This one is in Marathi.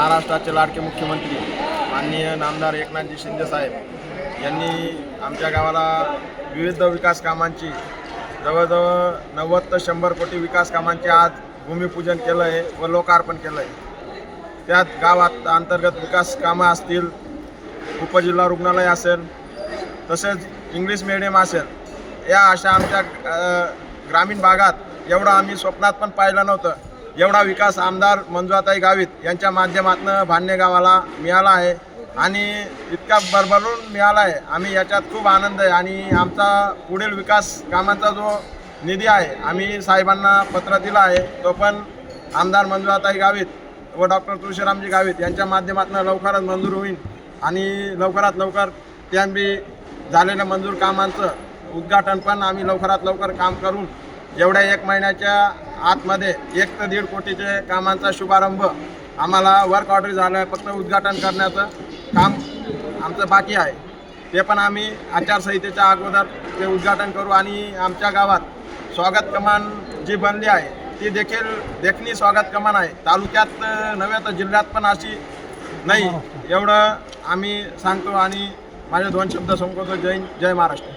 महाराष्ट्राचे लाडके मुख्यमंत्री माननीय नामदार एकनाथजी शिंदे साहेब यांनी आमच्या गावाला विविध विकास कामांची जवळजवळ नव्वद ते शंभर कोटी विकास कामांचे आज भूमिपूजन केलं आहे व लोकार्पण केलं आहे. त्यात गावात अंतर्गत विकास कामं असतील उपजिल्हा रुग्णालय असेल तसेच इंग्लिश मिडियम असेल या अशा आमच्या ग्रामीण भागात एवढं आम्ही स्वप्नात पण पाहिलं नव्हतं. एवढा विकास आमदार मंजुआताई गावित यांच्या माध्यमातून भांडणे गावाला मिळाला आहे आणि इतका भरभरून मिळाला आहे. आम्ही याच्यात खूप आनंद आहे आणि आमचा पुढील विकास कामांचा जो निधी आहे आम्ही साहेबांना पत्र दिलं आहे तो पण आमदार मंजुआताई गावित व डॉक्टर तुळशीरामजी गावित यांच्या माध्यमातून लवकरच मंजूर होईल आणि लवकरात लवकर त्यांबी झालेल्या मंजूर कामांचं उद्घाटन पण आम्ही लवकरात लवकर काम करून एवढ्या एक महिन्याच्या आतमध्ये एक ते दीड कोटीचे कामांचा शुभारंभ. आम्हाला वर्क ऑर्डर झालं आहे फक्त उद्घाटन करण्याचं काम आमचं बाकी आहे. ते पण आम्ही आचारसंहितेच्या अगोदर ते उद्घाटन करू आणि आमच्या गावात स्वागत कमान जी बनली आहे ती देखील देखणी स्वागत कमान आहे. तालुक्यात नव्हे तर जिल्ह्यात पण अशी नाही. एवढं आम्ही सांगतो आणि माझे दोन शब्द संपवतो. जय जय महाराष्ट्र.